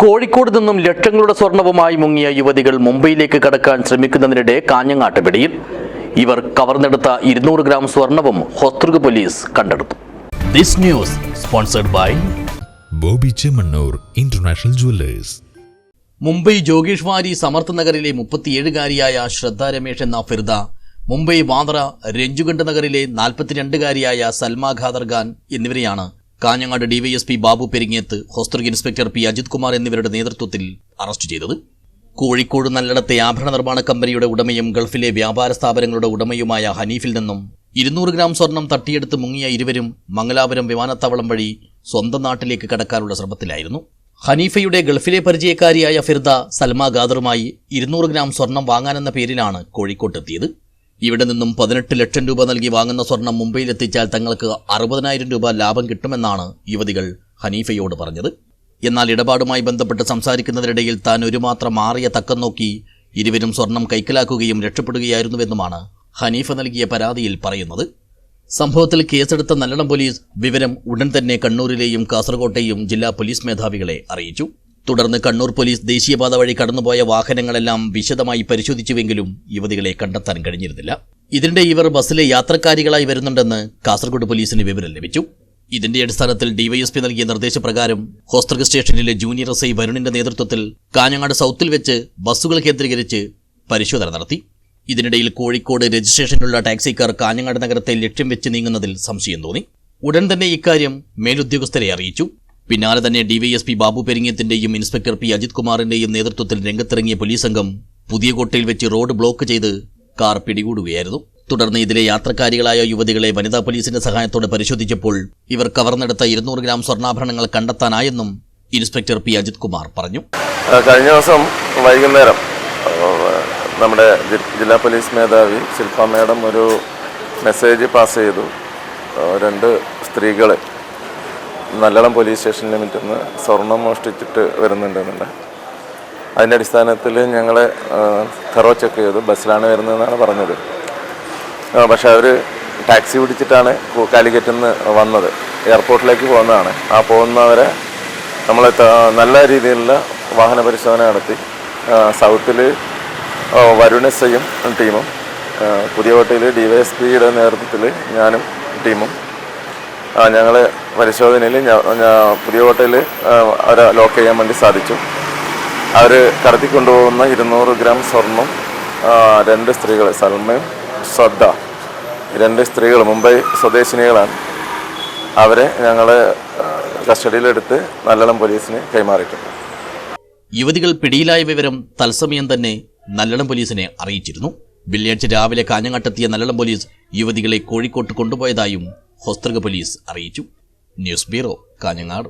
കോഴിക്കോട് നിന്നും ലക്ഷങ്ങളുടെ സ്വർണവുമായി മുങ്ങിയ യുവതികൾ മുംബൈയിലേക്ക് കടക്കാൻ ശ്രമിക്കുന്നതിനിടെ കാഞ്ഞങ്ങാട്ട് പിടിയിൽ ഇവർ കവർന്നെടുത്ത ഇരുന്നൂറ് ഗ്രാം സ്വർണവും ഹോസ്തൃഗ് പോലീസ് കണ്ടെടുത്തു. This news sponsored by Bobby Chemmanur international jewellers. Mumbai Jogeshwari Samarth നഗറിലെ മുപ്പത്തിയേഴുകാരിയായ ശ്രദ്ധ രമേഷ് എന്ന ഫിർദ മുംബൈ വാദ്ര രഞ്ജുഗണ്ഡ് നഗറിലെ നാൽപ്പത്തിരണ്ടുകാരിയായ സൽമാ ഖാദർ ഖാൻ എന്നിവരെയാണ് Kanhangad DYSP Babu Peringeth ഹോസ്റ്റർ inspector P Ajith Kumar എന്നിവരുടെ നേതൃത്വത്തിൽ അറസ്റ്റ് ചെയ്തത്. കോഴിക്കോട് നല്ലടത്തെ ആഭരണ നിർമ്മാണ കമ്പനിയുടെ ഉടമയും ഗൾഫിലെ വ്യാപാര സ്ഥാപനങ്ങളുടെ ഉടമയുമായ ഹനീഫിൽ നിന്നും ഇരുന്നൂറ് ഗ്രാം സ്വർണം തട്ടിയെടുത്ത് മുങ്ങിയ ഇരുവരും മംഗലാപുരം വിമാനത്താവളം വഴി സ്വന്തം നാട്ടിലേക്ക് കടക്കാനുള്ള ശ്രമത്തിലായിരുന്നു. ഹനീഫയുടെ ഗൾഫിലെ പരിചയക്കാരിയായ ഫിർദ സൽമ ഗാദറുമായി ഇരുന്നൂറ് ഗ്രാം സ്വർണം വാങ്ങാനെന്ന പേരിലാണ് കോഴിക്കോട്ടെത്തിയത്. ഇവിടെ നിന്നും പതിനെട്ട് ലക്ഷം രൂപ നൽകി വാങ്ങുന്ന സ്വർണം മുംബൈയിലെത്തിച്ചാൽ തങ്ങൾക്ക് അറുപതിനായിരം രൂപ ലാഭം കിട്ടുമെന്നാണ് യുവതികൾ ഹനീഫയോട് പറഞ്ഞത്. എന്നാൽ ഇടപാടുമായി ബന്ധപ്പെട്ട് സംസാരിക്കുന്നതിനിടയിൽ താൻ ഒരു മാത്രം മാറിയ തക്കം നോക്കി ഇരുവരും സ്വർണം കൈക്കലാക്കുകയും രക്ഷപ്പെടുകയായിരുന്നുവെന്നുമാണ് ഹനീഫ നൽകിയ പരാതിയിൽ പറയുന്നത്. സംഭവത്തിൽ കേസെടുത്ത നല്ലളം പോലീസ് വിവരം ഉടൻ തന്നെ കണ്ണൂരിലെയും കാസർകോട്ടെയും ജില്ലാ പോലീസ് മേധാവികളെ അറിയിച്ചു. തുടർന്ന് കണ്ണൂർ പോലീസ് ദേശീയപാത വഴി കടന്നുപോയ വാഹനങ്ങളെല്ലാം വിശദമായി പരിശോധിച്ചുവെങ്കിലും യുവതികളെ കണ്ടെത്താൻ കഴിഞ്ഞിരുന്നില്ല. ഇതിനിടെ ഇവർ ബസ്സിലെ യാത്രക്കാരികളായി വരുന്നുണ്ടെന്ന് കാസർഗോഡ് പോലീസിന് വിവരം ലഭിച്ചു. ഇതിന്റെ അടിസ്ഥാനത്തിൽ ഡിവൈഎസ്പി നൽകിയ നിർദ്ദേശപ്രകാരം ഹോസ്തർഗ് സ്റ്റേഷനിലെ ജൂനിയർ എസ് ഐ വരുണിന്റെ നേതൃത്വത്തിൽ കാഞ്ഞങ്ങാട് സൗത്തിൽ വെച്ച് ബസ്സുകൾ കേന്ദ്രീകരിച്ച് പരിശോധന നടത്തി. ഇതിനിടയിൽ കോഴിക്കോട് രജിസ്ട്രേഷനിലുള്ള ടാക്സിക്കാർ കാഞ്ഞങ്ങാട് നഗരത്തെ ലക്ഷ്യം വെച്ച് നീങ്ങുന്നതിൽ സംശയം തോന്നി. ഉടൻ തന്നെ ഇക്കാര്യം മേലുദ്യോഗസ്ഥരെ അറിയിച്ചു. പിന്നാലെ തന്നെ ഡിവൈഎസ്പി ബാബു പെരിങ്ങത്തിന്റെയും ഇൻസ്പെക്ടർ പി അജിത് കുമാറിന്റെയും നേതൃത്വത്തിൽ രംഗത്തിറങ്ങിയ പോലീസ് സംഘം പുതിയ കോട്ടയിൽ വെച്ച് റോഡ് ബ്ലോക്ക് ചെയ്ത് കാർ പിടികൂടുകയായിരുന്നു. തുടർന്ന് ഇതിലെ യാത്രക്കാരികളായ യുവതികളെ വനിതാ പോലീസിന്റെ സഹായത്തോടെ പരിശോധിച്ചപ്പോൾ ഇവർ കവർന്നെടുത്ത ഇരുന്നൂറ് ഗ്രാം സ്വർണാഭരണങ്ങൾ കണ്ടെത്താനായെന്നും ഇൻസ്പെക്ടർ പി അജിത് കുമാർ പറഞ്ഞു. കഴിഞ്ഞ ദിവസം വൈകുന്നേരം നമ്മുടെ ജില്ലാ പോലീസ് മേധാവി ശില്പ മേഡം ഒരു മെസ്സേജ് പാസ് ചെയ്തു. രണ്ട് സ്ത്രീകൾ നല്ലളം പോലീസ് സ്റ്റേഷൻ ലിമിറ്റിൽ നിന്ന് സ്വർണം മോഷ്ടിച്ചിട്ട് വരുന്നുണ്ടെന്നുണ്ട് അതിന്റെ അടിസ്ഥാനത്തിൽ ഞങ്ങൾ തെറോ ചെക്ക് ചെയ്തു. ബസ്സിലാണ് വരുന്നതെന്നാണ് പറഞ്ഞത്. പക്ഷേ അവർ ടാക്സി പിടിച്ചിട്ടാണ് കാലിക്കറ്റിൽ നിന്ന് വന്നത്. എയർപോർട്ടിലേക്ക് പോകുന്നതാണ്. ആ പോകുന്നവരെ നമ്മൾ നല്ല രീതിയിലുള്ള വാഹന പരിശോധന നടത്തി. സൗത്തിൽ വരുണസയും ടീമും പുതിയ കോട്ടയിൽ ഡി വൈ എസ് പിയുടെ നേതൃത്വത്തിൽ ഞാനും ടീമും ഞങ്ങൾ പരിശോധനയിൽ പുതിയ ഹോട്ടലിൽ അവരെ ലോക്ക് ചെയ്യാൻ വേണ്ടി സാധിച്ചു. അവർ കടത്തി കൊണ്ടുപോകുന്ന ഇരുന്നൂറ് ഗ്രാം സ്വർണം രണ്ട് സ്ത്രീകൾ സൽമയും ശ്രദ്ധ രണ്ട് സ്ത്രീകൾ മുംബൈ സ്വദേശിനികളാണ്. അവരെ ഞങ്ങൾ കസ്റ്റഡിയിലെടുത്ത് നല്ലളം പോലീസിന് കൈമാറിയിട്ടുണ്ട്. യുവതികൾ പിടിയിലായ വിവരം തത്സമയം തന്നെ നല്ലളം പോലീസിനെ അറിയിച്ചിരുന്നു. വെള്ളിയാഴ്ച രാവിലെ കാഞ്ഞങ്ങാട്ടെത്തിയ നല്ലളം പോലീസ് യുവതികളെ കോഴിക്കോട്ട് കൊണ്ടുപോയതായും ഹോസ്തൃക പോലീസ് അറിയിച്ചു. News bureau Kanhangad.